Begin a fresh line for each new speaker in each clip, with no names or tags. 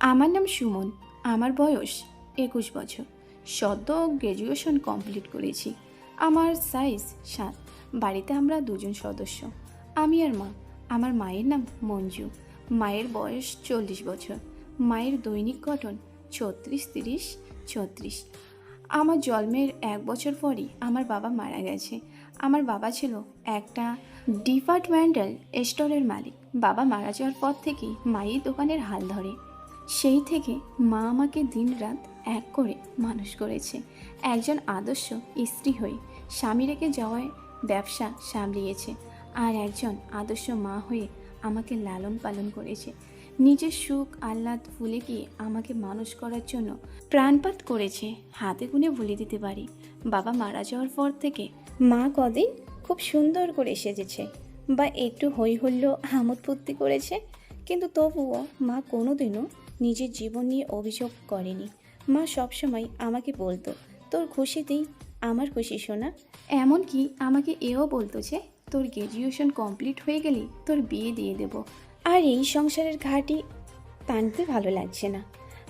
আমার নাম সুমন, আমার বয়স একুশ বছর। সদ্য গ্র্যাজুয়েশন কমপ্লিট করেছি। আমার সাইজ সাত। বাড়িতে আমরা দুজন সদস্য। আমি আর মা। আমার মায়ের নাম মঞ্জু। মায়ের বয়স চল্লিশ বছর। মায়ের দৈনিক গঠন ছত্রিশ তিরিশ ছত্রিশ। আমার জন্মের এক বছর পরই আমার বাবা মারা গেছে। আমার বাবা ছিল একটা ডিপার্টমেন্টাল স্টোরের মালিক। বাবা মারা যাওয়ার পর থেকেই মায়ের দোকানের হাল ধরে। সেই থেকে মা আমাকে দিনরাত এক করে মানুষ করেছে। একজন আদর্শ স্ত্রী হয়ে স্বামী রেখে যাওয়ায় ব্যবসা সামলিয়েছে আর একজন আদর্শ মা হয়ে আমাকে লালন পালন করেছে। নিজের সুখ, আহ্লাদ ভুলে গিয়ে আমাকে মানুষ করার জন্য প্রাণপাত করেছে, হাতে গুনে ভুলে দিতে পারি। বাবা মারা যাওয়ার পর থেকে মা কদিন খুব সুন্দর করে সেজেছে বা একটু হই হল্লো আমোদ ফুর্তি করেছে। কিন্তু তবুও মা কোনোদিনও নিজের জীবন নিয়ে অভিযোগ করেনি। মা সবসময় আমাকে বলতো, তোর খুশিতেই আমার খুশি শোনা এমনকি আমাকে এও বলতো যে, তোর গ্র্যাজুয়েশন কমপ্লিট হয়ে গেলেই তোর বিয়ে দিয়ে দেব। আর এই সংসারের ঘাটি টানতে ভালো লাগছে না।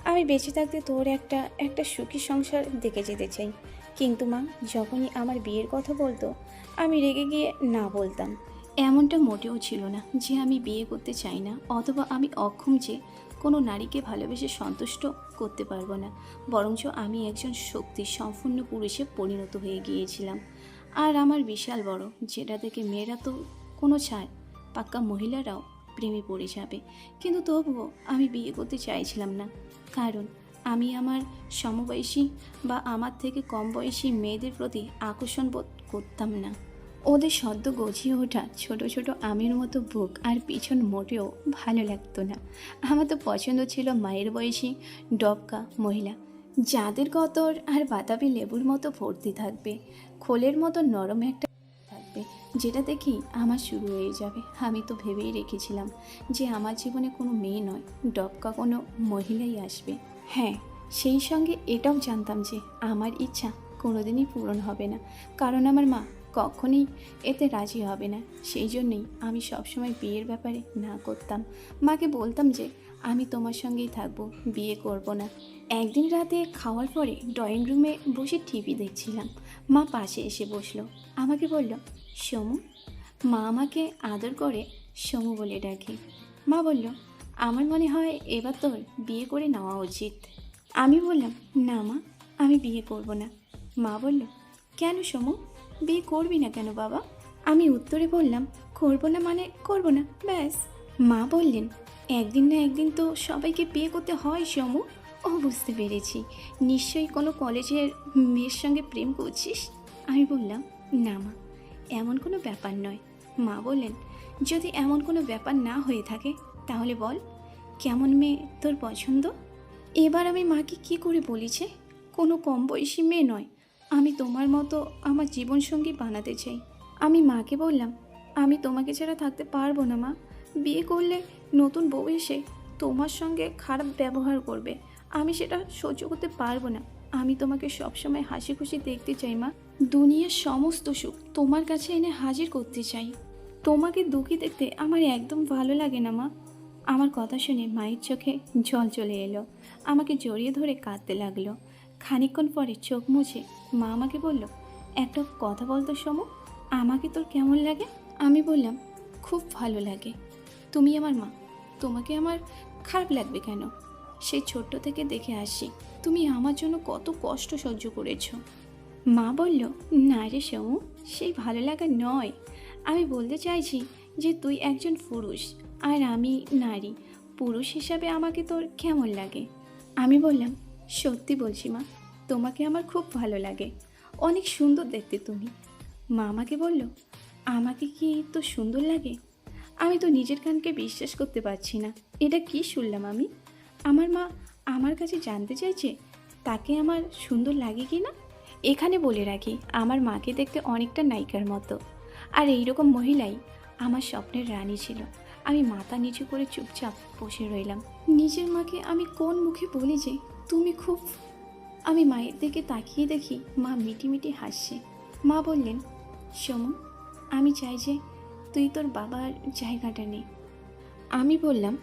আমি বেঁচে থাকতে তোর একটা একটা সুখী সংসার দেখে যেতে চাই। কিন্তু মা যখনই আমার বিয়ের কথা বলতো, আমি রেগে গিয়ে না বলতাম। এমনটা মোটেও ছিল না যে আমি বিয়ে করতে চাই না, অথবা আমি অক্ষম যে কোনো নারীকে ভালোবেসে সন্তুষ্ট করতে পারব না। বরঞ্চ আমি একজন শক্তি, সম্পূর্ণ পুরুষে পরিণত হয়ে গিয়েছিলাম। আর আমার বিশাল বড়, যেটা থেকে মেয়েরা তো কোনো ছায়, পাক্কা মহিলারাও প্রেমে পড়ে যাবে। কিন্তু তবুও আমি বিয়ে করতে চাইছিলাম না। কারণ আমি আমার সমবয়সী বা আমার থেকে কম বয়সী মেয়েদের প্রতি আকর্ষণ বোধ করতাম না। ওদের সদ্য গজিয়ে ওঠা ছোট ছোট আমের মতো বুক আর পিছন মোটেও ভালো লাগতো না। আমার তো পছন্দ ছিল মায়ের বয়সী ডবকা মহিলা। যাদের গতর আর বাতাবি লেবুর মতো ভর্তি থাকবে, খোলের মতো নরম একটা থাকবে, যেটা দেখি আমার শুরু হয়ে যাবে। আমি তো ভেবেই রেখেছিলাম যে আমার জীবনে কোনো মেয়ে নয়, ডবকা কোনো মহিলাই আসবে। হ্যাঁ সেই সঙ্গে এটাও জানতাম যে আমার ইচ্ছা কোনোদিনই পূরণ হবে না। কারণ আমার মা কখনই এতে রাজি হবে না। সেই জন্যই আমি সবসময় বিয়ের ব্যাপারে না করতাম। মাকে বলতাম যে, আমি তোমার সঙ্গেই থাকব, বিয়ে করব না। একদিন রাতে খাওয়ার পরে ড্রয়িং রুমে বসে টিভি দেখছিলাম। মা পাশে এসে বসল। আমাকে বলল, সমু? মা আমাকে আদর করে সমু বলে ডাকে। মা বলল, আমার মনে হয় এবার তোর বিয়ে করে নেওয়া উচিত। আমি বললাম, না মা, আমি বিয়ে করব না। মা বলল, কেন সমু? বিয়ে করবি না কেন বাবা? আমি উত্তরে বললাম, করব না মানে করব না, ব্যাস। মা বললেন, একদিন না একদিন তো সবাইকে বিয়ে করতে হয় সমু ও বুঝতে পেরেছি। নিশ্চয়ই কোনো কলেজের মেয়ের সঙ্গে প্রেম করছিস? আমি বললাম, না মা, এমন কোনো ব্যাপার নয়। মা বললেন, যদি এমন কোনো ব্যাপার না হয়ে থাকে, তাহলে বল, কেমন মেয়ে তোর পছন্দ? এবার আমি মাকে কি করে বলিছে? কোনো কম বয়সী মেয়ে নয়। আমি তোমার মতো আমার জীবনসঙ্গী বানাতে চাই। আমি মাকে বললাম, আমি তোমাকে ছাড়া থাকতে পারব না মা। বিয়ে করলে নতুন বউ এসে তোমার সঙ্গে খারাপ ব্যবহার করবে। আমি সেটা সহ্য করতে পারব না। আমি তোমাকে সবসময় হাসি খুশি দেখতে চাই মা। দুনিয়ার সমস্ত সুখ তোমার কাছে এনে হাজির করতে চাই। তোমাকে দুঃখী দেখতে আমার একদম ভালো লাগে না মা। আমার কথা শুনে মায়ের চোখে জল চলে এলো। আমাকে জড়িয়ে ধরে কাঁদতে লাগল। খানিকক্ষণ পরে চোখ মুছে মা আমাকে বলল, একটা কথা বলতো সমু, আমাকে তোর কেমন লাগে? আমি বললাম, খুব ভালো লাগে। তুমি আমার মা, তোমাকে আমার খারাপ লাগবে কেন? সেই ছোট্ট থেকে দেখে আসি, তুমি আমার জন্য কত কষ্ট সহ্য করেছ। মা বলল, না রে সমু সেই ভালো লাগা নয়। আমি বলতে চাইছি যে তুই একজন পুরুষ, আর আমি নারী। পুরুষ হিসাবে আমাকে তোর কেমন লাগে? আমি বললাম সত্যি বলছি মা, তোমাকে আমার খুব ভালো লাগে। অনেক সুন্দর দেখতে তুমি। মা আমাকে বলল, আমাকে কি তো সুন্দর লাগে? আমি তো নিজের কানকে বিশ্বাস করতে পারছি না। এটা কি শুনলাম আমি? আমার মা আমার কাছে জানতে চাইছে, তাকে আমার সুন্দর লাগে কি না? এখানে বলে রাখি, আমার মাকে দেখতে অনেকটা নায়িকার মতো। আর এইরকম মহিলাই আমার স্বপ্নের রানী ছিল। আমি মাথা নিচু করে চুপচাপ বসে রইলাম। নিজের মাকে আমি কোন মুখে বলি যে তুমি খুব আমি মায়ের দিকে তাকিয়ে দেখি মা মিটি মিটি হাসছে। মা বললেন সমু আমি চাই যে তুই তোর বাবার জায়গাটা নে। আমি বললাম,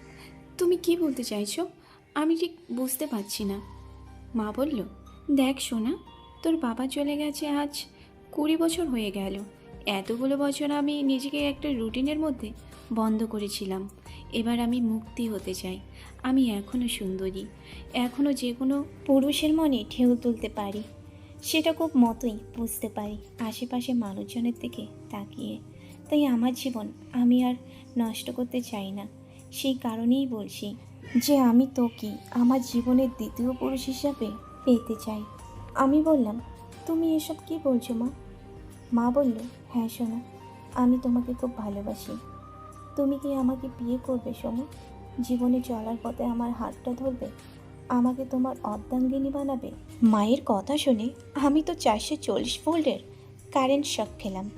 তুমি কি বলতে চাইছো? আমি ঠিক বুঝতে পারছি না। মা বলল, দেখ সোনা, তোর বাবা চলে গেছে আজ কুড়ি বছর হয়ে গেল। এতগুলো বছর আমি নিজেকে একটা রুটিনের মধ্যে বন্ধ করেছিলাম। এবার আমি মুক্তি হতে চাই। আমি এখনও সুন্দরী। এখনও যে কোনো পুরুষের মনে ঢেউ তুলতে পারি। সেটা খুব মতোই বুঝতে পারি আশেপাশে মানুষজনের দিকে তাকিয়ে। তাই আমার জীবন আমি আর নষ্ট করতে চাই না। সেই কারণেই বলছি যে আমি তোকে আমার জীবনের দ্বিতীয় পুরুষ হিসাবে পেতে চাই। আমি বললাম, তুমি এসব কি বলছো মা? মা বলল হ্যাঁ সোনা, আমি তোমাকে খুব ভালোবাসি। তুমি কি আমাকে বিয়ে করবে সোমা? জীবনে চলার পথে আমার হাতটা ধরবে। আমাকে তোমার অর্ধাঙ্গিনী বানাবে। মায়ের কথা শুনে আমি তো চারশো চল্লিশ ভোল্টের কারেন্ট শক খেলাম।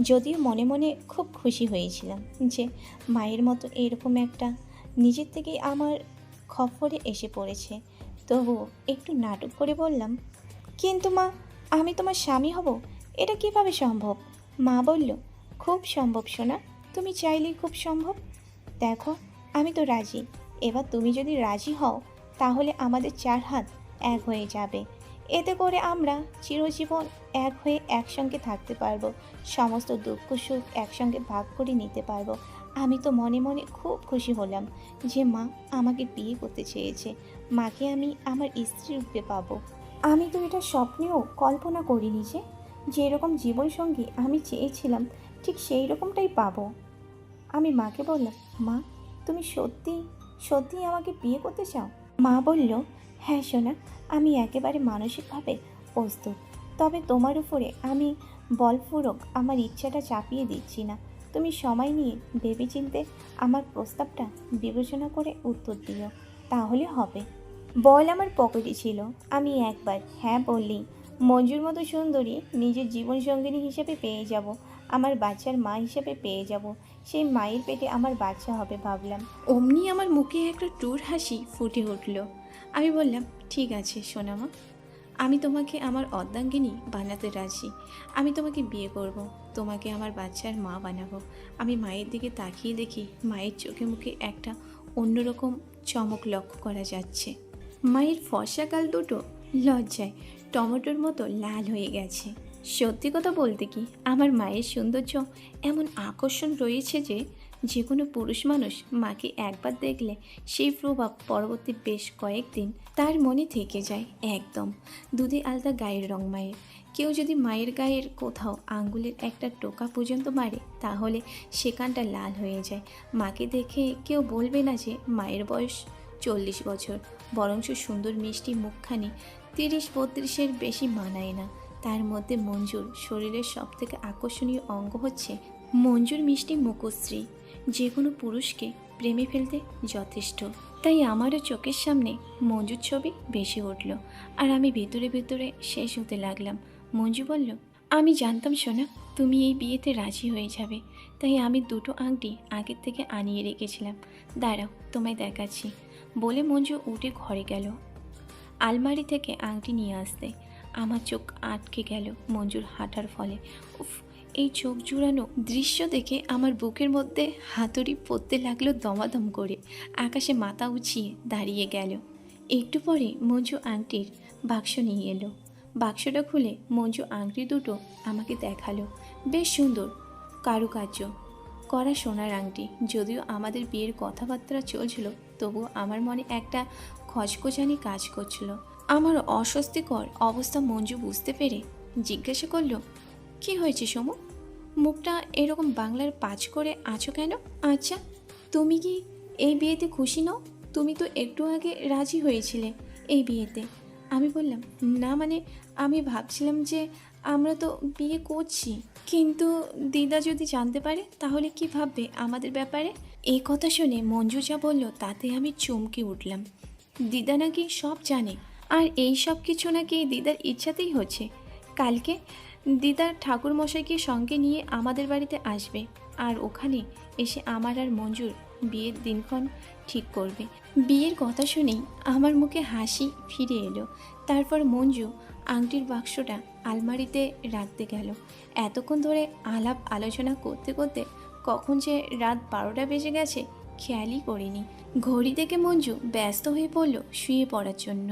যদিও মনে মনে খুব খুশি হয়েছিলাম যে মায়ের মতো এরকম একটা নিজের থেকেই আমার খপ্পরে এসে পড়েছে। তবু একটু নাটক করে বললাম, কিন্তু মা, আমি তোমার স্বামী হব? এটা কীভাবে সম্ভব? মা বলল, খুব সম্ভব সোনা তুমি চাইলেই খুব সম্ভব। দেখো, আমি তো রাজি। এবার তুমি যদি রাজি হও, তাহলে আমাদের চার হাত এক হয়ে যাবে। এতে করে আমরা চিরজীবন এক হয়ে একসঙ্গে থাকতে পারব। সমস্ত দুঃখ সুখ একসঙ্গে ভাগ করে নিতে পারব। আমি তো মনে মনে খুব খুশি হলাম যে মা আমাকে বিয়ে করতে চেয়েছে। মাকে আমি আমার স্ত্রী রূপে পাবো। আমি তো এটা স্বপ্নেও কল্পনা করিনি যে, যেরকম জীবনসঙ্গী আমি চেয়েছিলাম ঠিক সেই রকমটাই পাবো। আমি মাকে বললাম, মা, তুমি সত্যি সত্যি আমাকে বিয়ে করতে চাও? মা বলল হ্যাঁ সোনা, আমি একেবারে মানসিকভাবে প্রস্তুত। তবে তোমার উপরে আমি বলপূর্বক আমার ইচ্ছাটা চাপিয়ে দিচ্ছি না। তুমি সময় নিয়ে ভেবেচিন্তে আমার প্রস্তাবটা বিবেচনা করে উত্তর দিও, তাহলে হবে। বল আমার পকেটে ছিল। আমি একবার হ্যাঁ বললি মঞ্জুর মতো সুন্দরী নিজের জীবনসঙ্গিনী হিসেবে পেয়ে যাব। আমার বাচ্চার মা হিসেবে পেয়ে যাব। সেই মায়ের পেটে আমার বাচ্চা হবে ভাবলাম। অমনি আমার মুখে একটা টুর হাসি ফুটে উঠল। আমি বললাম, ঠিক আছে, সোনামা। আমি তোমাকে আমার অর্ধাঙ্গিনী বানাতে রাজি। আমি তোমাকে বিয়ে করব। তোমাকে আমার বাচ্চার মা বানাবো। আমি মায়ের দিকে তাকিয়ে দেখি মায়ের চোখে মুখে একটা অন্যরকম চমক লক্ষ্য করা যাচ্ছে। মায়ের ফর্সাকাল দুটো লজ্জায় টমেটোর মতো লাল হয়ে গেছে। সত্যি কথা বলতে কি, আমার মায়ের সৌন্দর্য এমন আকর্ষণ রয়েছে যে যে কোনো পুরুষ মানুষ মাকে একবার দেখলে সেই প্রভাব পরবর্তী বেশ কয়েকদিন তার মনে থেকে যায়, একদম। দুধে আলতা গায়ের রং মায়ের। কেউ যদি মায়ের গায়ের কোথাও আঙ্গুলের একটা টোকা পর্যন্ত মারে, তাহলে সেখানটা লাল হয়ে যায়। মাকে দেখে কেউ বলবে না যে, মায়ের বয়স চল্লিশ বছর, বরঞ্চ সুন্দর মিষ্টি মুখখানি তিরিশ বত্রিশের বেশি মানায় না। তার মধ্যে মঞ্জুর শরীরের সবথেকে আকর্ষণীয় অঙ্গ হচ্ছে মঞ্জুর মিষ্টি মুখশ্রী। যে কোনো পুরুষকে প্রেমে ফেলতে যথেষ্ট। তাই আমারও চোখের সামনে মঞ্জুর ছবি বেশি উঠল আর আমি ভেতরে ভেতরে শেষ হতে লাগলাম। মঞ্জু বলল, আমি জানতাম শোনা তুমি এই বিয়েতে রাজি হয়ে যাবে। তাই আমি দুটো আংটি আগের থেকে আনিয়ে রেখেছিলাম। দাঁড়াও, তোমায় দেখাচ্ছি। বলে মঞ্জু উঠে ঘরে গেল। আলমারি থেকে আংটি নিয়ে আসতে আমার চোখ আটকে গেল মঞ্জুর হাঁটার ফলে। উফ, এই চোখ জুড়ানো দৃশ্য দেখে আমার বুকের মধ্যে হাতুড়ি পড়তে লাগল দমাদম করে। আকাশে মাথা উঁচিয়ে দাঁড়িয়ে গেল। একটু পরে মঞ্জু আংটির বাক্স নিয়ে এলো। বাক্সটা খুলে মঞ্জু আংটি দুটো আমাকে দেখাল। বেশ সুন্দর, কারুকার্য। করা সোনার আংটি। যদিও আমাদের বিয়ের কথাবার্তা চলছিল, তবুও আমার মনে একটা খচখচানি কাজ করছিল। আমার অস্বস্তিকর অবস্থা মঞ্জু বুঝতে পেরে জিজ্ঞাসা করল, কি হয়েছে সমু? মুখটা এরকম বাংলার পাঁচ করে আছো কেন? আচ্ছা তুমি কি এই বিয়েতে খুশি নও? তুমি তো একটু আগে রাজি হয়েছিলে এই বিয়েতে। আমি বললাম, না মানে আমি ভাবছিলাম যে আমরা তো বিয়ে করছি। কিন্তু দিদা যদি জানতে পারে, তাহলে কি ভাববে আমাদের ব্যাপারে? এই কথা শুনে মঞ্জু যা বলল, তাতে আমি চমকে উঠলাম। দিদা নাকি সব জানে আর এই সব কিছু নাকি দিদার ইচ্ছাতেই হচ্ছে। কালকে দিদার ঠাকুর মশাইকে সঙ্গে নিয়ে আমাদের বাড়িতে আসবে আর ওখানে এসে আমার আর মঞ্জুর বিয়ের দিনক্ষণ ঠিক করবে। বিয়ের কথা শুনেই আমার মুখে হাসি ফিরে এলো। তারপর মঞ্জু আংটির বাক্সটা আলমারিতে রাখতে গেল। এতক্ষণ ধরে আলাপ আলোচনা করতে করতে কখন যে রাত বারোটা বেজে গেছে খেয়ালই করিনি। ঘড়ি থেকে মঞ্জু ব্যস্ত হয়ে পড়ল শুয়ে পড়ার জন্য।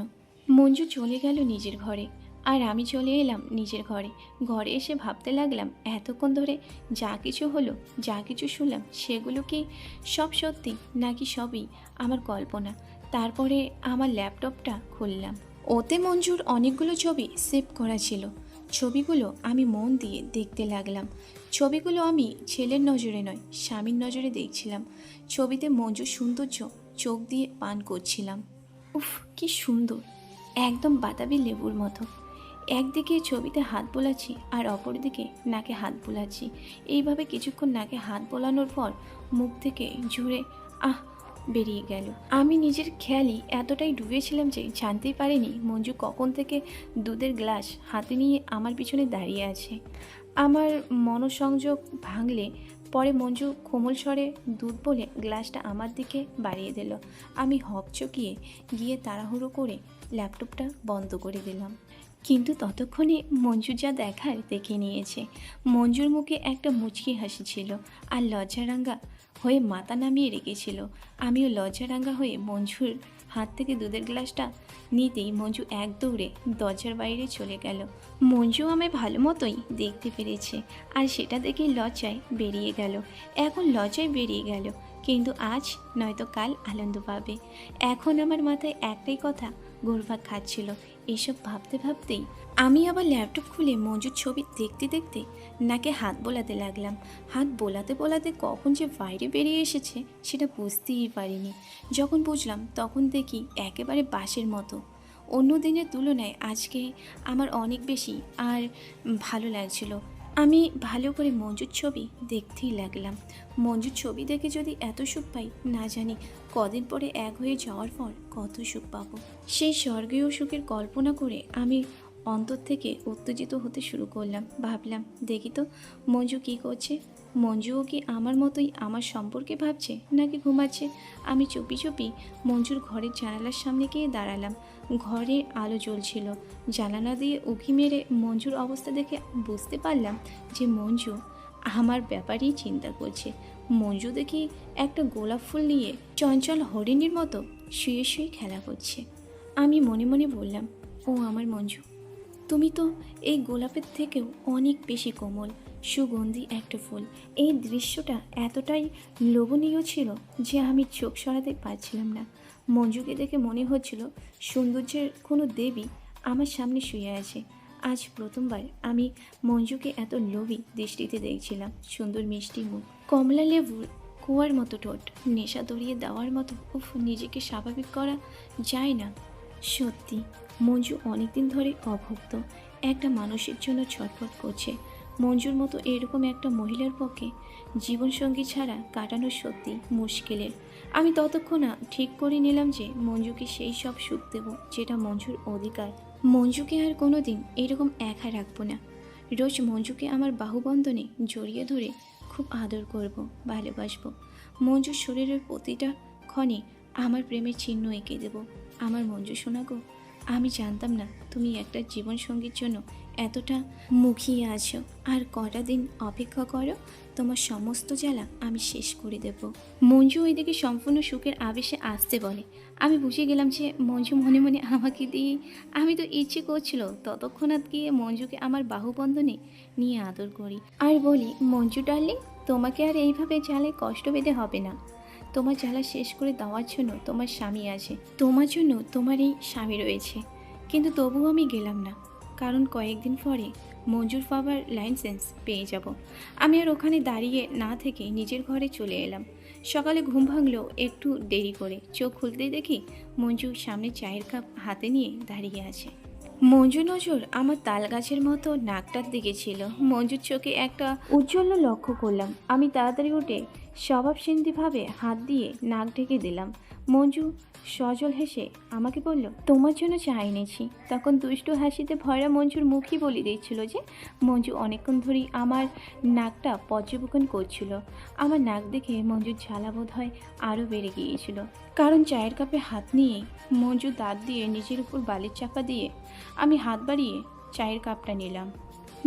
মঞ্জু চলে গেল নিজের ঘরে। আর আমি চলে এলাম নিজের ঘরে। ঘরে এসে ভাবতে লাগলাম, এতক্ষণ ধরে যা কিছু হলো, যা কিছু শুনলাম, সেগুলো কি সব সত্যি নাকি সবই আমার কল্পনা? তারপরে আমার ল্যাপটপটা খুললাম। ওতে মঞ্জুর অনেকগুলো ছবি সেভ করা ছিল। ছবিগুলো আমি মন দিয়ে দেখতে লাগলাম। ছবিগুলো আমি ছেলের নজরে নয়, স্বামীর নজরে দেখছিলাম। ছবিতে মঞ্জুর সৌন্দর্য চোখ দিয়ে পান করছিলাম। উফ, কি সুন্দর। একদম বাতাবি লেবুর মতো। একদিকে ছবিতে হাত বোলাচ্ছি আর অপরদিকে নাকে হাত বোলাচ্ছি। এইভাবে কিছুক্ষণ নাকে হাত বোলানোর পর মুখ থেকে জুড়ে আহ, বেরিয়ে গেল। আমি নিজের খেয়ালই এতটাই ডুবেছিলাম যে জানতেই পারিনি মঞ্জু কখন থেকে দুধের গ্লাস হাতে নিয়ে আমার পিছনে দাঁড়িয়ে আছে। আমার মনোসংযোগ ভাঙলে পরে মঞ্জু কোমল স্বরে দুধ বলে গ্লাসটা আমার দিকে বাড়িয়ে দিল। আমি হকচকিয়ে গিয়ে তাড়াহুড়ো করে ল্যাপটপটা বন্ধ করে দিলাম। কিন্তু ততক্ষণে মঞ্জু যা দেখার দেখে নিয়েছে। মঞ্জুর মুখে একটা মুচকি হাসি ছিল আর লজ্জারাঙ্গা হয়ে মাথা নামিয়ে রেখেছিল। আমিও লজ্জারাঙ্গা হয়ে মঞ্জুর হাত থেকে দুধের গ্লাসটা নিতেই মঞ্জু এক দৌড়ে দরজার বাইরে চলে গেল। মঞ্জু আমায় ভালো মতোই দেখতে পেরেছে আর সেটা দেখেই লজ্জায় বেরিয়ে গেল। এখন লজ্জায় বেরিয়ে গেল। কিন্তু আজ নয়তো কাল আনন্দ পাবে। এখন আমার মাথায় একটাই কথা ঘুরপাক খাচ্ছিল। এসব ভাবতে ভাবতেই আমি আবার ল্যাপটপ খুলে মঞ্জুর ছবি দেখতে দেখতে নাকে হাত বোলাতে লাগলাম। হাত বোলাতে বোলাতে কখন যে বাইরে বেরিয়ে এসেছে সেটা বুঝতেই পারিনি। যখন বুঝলাম তখন দেখি একেবারে বাসের মতো। অন্য দিনের তুলনায় আজকে আমার অনেক বেশি আর ভালো লাগছিল। আমি ভালো করে মঞ্জুর ছবি দেখতেই লাগলাম। মঞ্জুর ছবি দেখে যদি এত সুখ পাই, না জানি কদিন পরে এক হয়ে যাওয়ার পর কত সুখ পাবো। সেই স্বর্গীয় সুখের কল্পনা করে আমি অন্তর থেকে উত্তেজিত হতে শুরু করলাম। ভাবলাম, দেখি তো মঞ্জু কী করছে? মঞ্জুও কি আমার মতোই আমার সম্পর্কে ভাবছে নাকি ঘুমাচ্ছে? আমি চুপি চুপি মঞ্জুর ঘরের জানালার সামনে গিয়ে দাঁড়ালাম। ঘরে আলো জ্বলছিল। জানালা দিয়ে উঁকি মেরে মঞ্জুর অবস্থা দেখে বুঝতে পারলাম যে মঞ্জু আমার ব্যাপারেই চিন্তা করছে। মঞ্জু দেখি একটা গোলাপ ফুল নিয়ে চঞ্চল হরিণীর মতো শুয়ে শুয়ে খেলা করছে। আমি মনে মনে বললাম, ও আমার মঞ্জু, তুমি তো এই গোলাপের থেকেও অনেক বেশি কোমল, সুগন্ধি একটা ফুল। এই দৃশ্যটা এতটাই লোভনীয় ছিল যে আমি চোখ সরাতে পারছিলাম না। মঞ্জুকে দেখে মনে হচ্ছিল সৌন্দর্যের কোনো দেবী আমার সামনে শুয়ে আছে। আজ প্রথমবার আমি মঞ্জুকে এত লোভী দৃষ্টিতে দেখছিলাম। সুন্দর মিষ্টি মুখ, কমলা লেবুর কুয়ার মতো ঠোঁট, নেশা দড়িয়ে দেওয়ার মতো, উফ, নিজেকে স্বাভাবিক করা যায় না। সত্যি, মঞ্জু অনেকদিন ধরে অভুক্ত। একটা মানুষের জন্য ছটফট করছে। মঞ্জুর মতো এরকম একটা মহিলার পক্ষে জীবনসঙ্গী ছাড়া কাটানো সত্যি মুশকিলের। আমি ততক্ষণ ঠিক করে নিলাম যে মঞ্জুকে সেই সব সুখ দেব, যেটা মঞ্জুর অধিকার। মঞ্জুকে আর কোনো দিন এরকম একা রাখব না। রোজ মঞ্জুকে আমার বাহুবন্ধনে জড়িয়ে ধরে খুব আদর করব, ভালোবাসবো। মঞ্জুর শরীরের প্রতিটা ক্ষণে আমার প্রেমের চিহ্ন এঁকে দেব। আমার মঞ্জু শোনা গো আমি জানতাম না তুমি একটা জীবনসঙ্গীর জন্য এতটা মুখিয়ে আছো। আর কটা দিন অপেক্ষা করো, তোমার সমস্ত জ্বালা আমি শেষ করে দেব। মঞ্জু ওই ওইদিকে সম্পূর্ণ সুখের আবেশে আসতে বলে। আমি বুঝে গেলাম যে মঞ্জু মনে মনে আমাকে দিয়ে, আমি তো ইচ্ছে করছিল ততক্ষণাৎ গিয়ে মঞ্জুকে আমার বাহুবন্ধনে নিয়ে আদর করি। আর বলি, মঞ্জু ডার্লিং, তোমাকে আর এইভাবে জ্বালে কষ্ট পেতে হবে না। তোমার জ্বালা শেষ করে দেওয়ার জন্য তোমার স্বামী আছে। তোমার জন্য তোমার এই স্বামী রয়েছে। কিন্তু তবুও আমি গেলাম না। কারণ কয়েকদিন পরে মঞ্জুর পাবার লাইসেন্স পেয়ে যাব। আমি আর ওখানে দাঁড়িয়ে না থেকে নিজের ঘরে চলে এলাম। সকালে ঘুম ভাঙলেও একটু দেরি করে। চোখ খুলতেই দেখি মঞ্জু সামনে চায়ের কাপ হাতে নিয়ে দাঁড়িয়ে আছে। মঞ্জু নজর আমার তাল গাছের মতো নাকটার দিকে ছিল। মঞ্জুর চোখে একটা উজ্জ্বল লক্ষ্য করলাম। আমি তাড়াতাড়ি উঠে স্বভাবসিন্ধিভাবে হাত দিয়ে নাক ঢেকে দিলাম। মঞ্জু সজল হেসে আমাকে বলল, তোমার জন্য চা এনেছি। তখন দুষ্টু হাসিতে ভয়রা মঞ্জুর মুখই বলে দিচ্ছিল যে, মঞ্জু অনেকক্ষণ ধরেই আমার নাকটা পর্যবেক্ষণ করছিল। আমার নাক দেখে মঞ্জুর ঝালা বোধ হয় আরও বেড়ে গিয়েছিল। কারণ চায়ের কাপে হাত নিয়ে মঞ্জু দাঁত দিয়ে নিজের উপর বালির চাপা দিয়ে আমি হাত বাড়িয়ে চায়ের কাপটা নিলাম।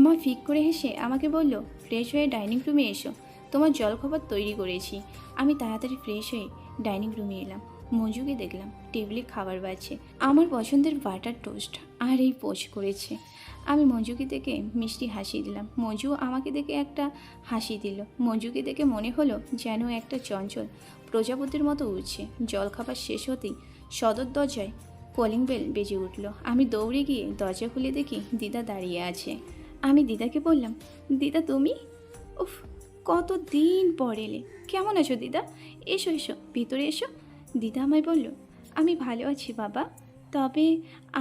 মা ফিক করে হেসে আমাকে বলল, ফ্রেশ হয়ে ডাইনিং রুমে এসো। তোমার জলখাবার তৈরি করেছি। আমি তাড়াতাড়ি ফ্রেশ হয়ে ডাইনিং রুমে এলাম। মঞ্জুকে দেখলাম টেবিলে খাবার বাড়ছে। আমার পছন্দের বাটার টোস্ট আর এই পোচ করেছে। আমি মঞ্জুকে দেখে মিষ্টি হাসি দিলাম। মঞ্জু আমাকে দেখে একটা হাসি দিল। মঞ্জুকে দেখে মনে হলো যেন একটা চঞ্চল প্রজাপতির মতো উঠছে জলখাবার শেষ হতেই সদর দরজায় কলিং বেল বেজে উঠল। আমি দৌড়ে গিয়ে দরজা খুলে দেখি দিদা দাঁড়িয়ে আছে। আমি দিদাকে বললাম, দিদা তুমি? উফ কত দিন পর এলে? কেমন আছো দিদা? এসো এসো, ভিতরে এসো। দিদা আমায় বলল, আমি ভালো আছি বাবা, তবে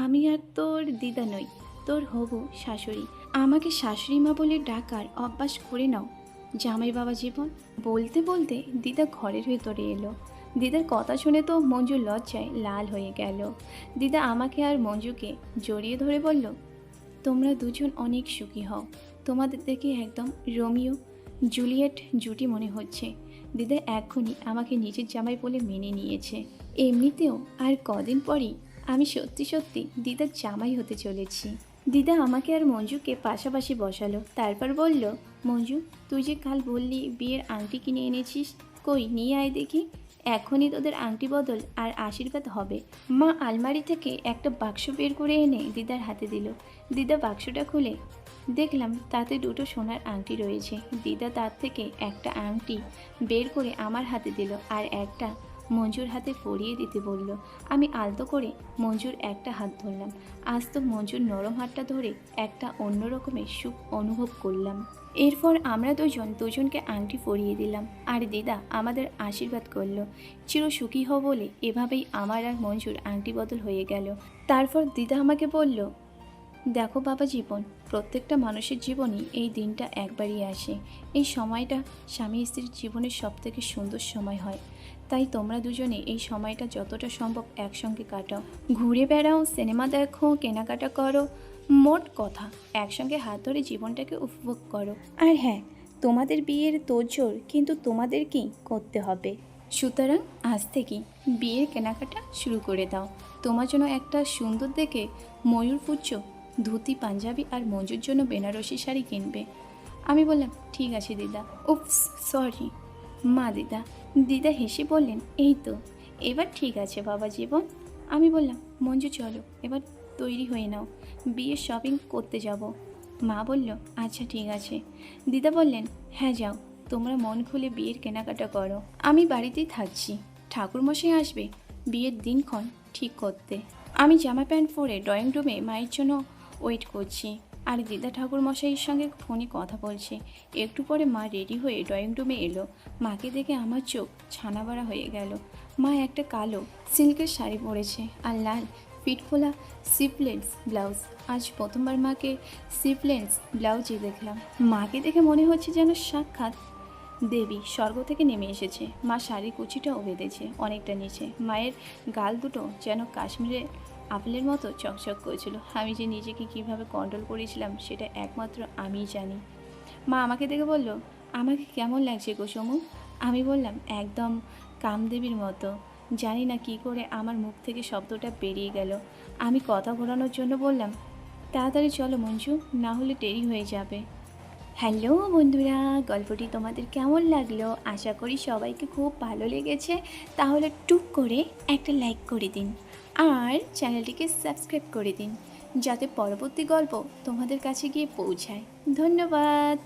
আমি আর তোর দিদা নই, তোর হবু শাশুড়ি। আমাকে শাশুড়ি মা বলে ডাকার অভ্যাস করে নাও, জামাই বাবা জীবন। বলতে বলতে দিদা ঘরের ভেতরে এলো। দিদার কথা শুনে তো মঞ্জু লজ্জায় লাল হয়ে গেল। দিদা আমাকে আর মঞ্জুকে জড়িয়ে ধরে বলল, তোমরা দুজন অনেক সুখী হও। তোমাদের দেখে একদম রোমিও জুলিয়েট জুটি মনে হচ্ছে। দিদা এখনই আমাকে নিজের জামাই বলে মেনে নিয়েছে। এমনিতেও আর কদিন পরই আমি সত্যি সত্যি দিদার জামাই হতে চলেছি। দিদা আমাকে আর মঞ্জুকে পাশাপাশি বসালো। তারপর বলল, মঞ্জু, তুই যে কাল বললি বিয়ের আংটি কিনে এনেছিস, কই নিয়ে আয় দেখি। এখনই তোদের আংটি বদল আর আশীর্বাদ হবে। মা আলমারি থেকে একটা বাক্স বের করে এনে দিদার হাতে দিল। দিদা বাক্সটা খুলে দেখলাম তাতে দুটো সোনার আংটি রয়েছে। দিদা তার থেকে একটা আংটি বের করে আমার হাতে দিল আর একটা মঞ্জুর হাতে পরিয়ে দিতে বলল। আমি আলতো করে মঞ্জুর একটা হাত ধরলাম। আজ তো মঞ্জুর নরম হাতটা ধরে একটা অন্য রকমের সুখ অনুভব করলাম। এরপর আমরা দুজন দুজনকে আংটি পরিয়ে দিলাম আর দিদা আমাদের আশীর্বাদ করল। চির সুখী হও বলে এভাবেই আমার আর মঞ্জুর আংটি বদল হয়ে গেল। তারপর দিদা আমাকে বলল দেখো বাবা জীবন প্রত্যেকটা মানুষের জীবনই এই দিনটা একবারই আসে। এই সময়টা স্বামী স্ত্রীর জীবনের সবথেকে সুন্দর সময় হয়। তাই তোমরা দুজনে এই সময়টা যতটা সম্ভব একসঙ্গে কাটাও। ঘুরে বেড়াও সিনেমা দেখো কেনাকাটা করো মোট কথা একসঙ্গে হাত ধরে জীবনটাকে উপভোগ করো। আর হ্যাঁ তোমাদের বিয়ের তোড়জোড় কিন্তু তোমাদেরকেই করতে হবে। সুতরাং আজ থেকেই বিয়ের কেনাকাটা শুরু করে দাও। তোমার জন্য একটা সুন্দর দেখে ময়ূর ময়ূরপুচ্ছ ধুতি, পাঞ্জাবি আর মঞ্জুর জন্য বেনারসি শাড়ি কিনবে। আমি বললাম, ঠিক আছে দিদা। উপস সরি মা, দিদা। দিদা হেসে বললেন, এই তো, এবার ঠিক আছে বাবা জীবন। আমি বললাম, মঞ্জু, চলো, এবার তৈরি হয়ে নাও। বিয়ের শপিং করতে যাব। মা বলল আচ্ছা ঠিক আছে। দিদা বললেন হ্যাঁ যাও, তোমরা মন খুলে বিয়ের কেনাকাটা করো। আমি বাড়িতেই থাকছি। ঠাকুরমশাই আসবে, বিয়ের দিনক্ষণ ঠিক করতে। আমি জামা প্যান্ট পরে ড্রয়িং রুমে মায়ের জন্য ওয়েট করছি। আর দিদা ঠাকুর মশাইয়ের সঙ্গে ফোনে কথা বলছে। একটু পরে মা রেডি হয়ে ড্রয়িং রুমে এলো। মাকে দেখে আমার চোখ ছানাবাড়া হয়ে গেল। মা একটা কালো সিল্কের শাড়ি পরেছে। আর লাল ফিটফোলা সিপলেন্স ব্লাউজ। আজ প্রথমবার মাকে সিপলেন্স ব্লাউজই দেখলাম। মাকে দেখে মনে হচ্ছে যেন সাক্ষাৎ। দেবী স্বর্গ থেকে নেমে এসেছে। মা শাড়ি কুচিটাও বেঁধেছে অনেকটা নিচে। মায়ের গাল দুটো যেন কাশ্মীরে আপেলের মতো চকচক করেছিল। আমি যে নিজেকে কীভাবে কন্ট্রোল করেছিলাম, সেটা একমাত্র আমিই জানি। মা আমাকে দেখে বলল, আমাকে কেমন লাগছে গো সমু? আমি বললাম, একদম কামদেবীর মতো। জানি না কি করে আমার মুখ থেকে শব্দটা বেরিয়ে গেল। আমি কথা ঘোরানোর জন্য বললাম, তাড়াতাড়ি চলো মঞ্জু, না হলে দেরি হয়ে যাবে। হ্যালো বন্ধুরা, গল্পটি তোমাদের কেমন লাগল? আশা করি সবাইকে খুব ভালো লেগেছে। তাহলে টুক করে একটা লাইক করে দিন। আর চ্যানেলটিকে সাবস্ক্রাইব করে দিন যাতে পরবর্তী গল্প তোমাদের কাছে গিয়ে পৌঁছায়। ধন্যবাদ।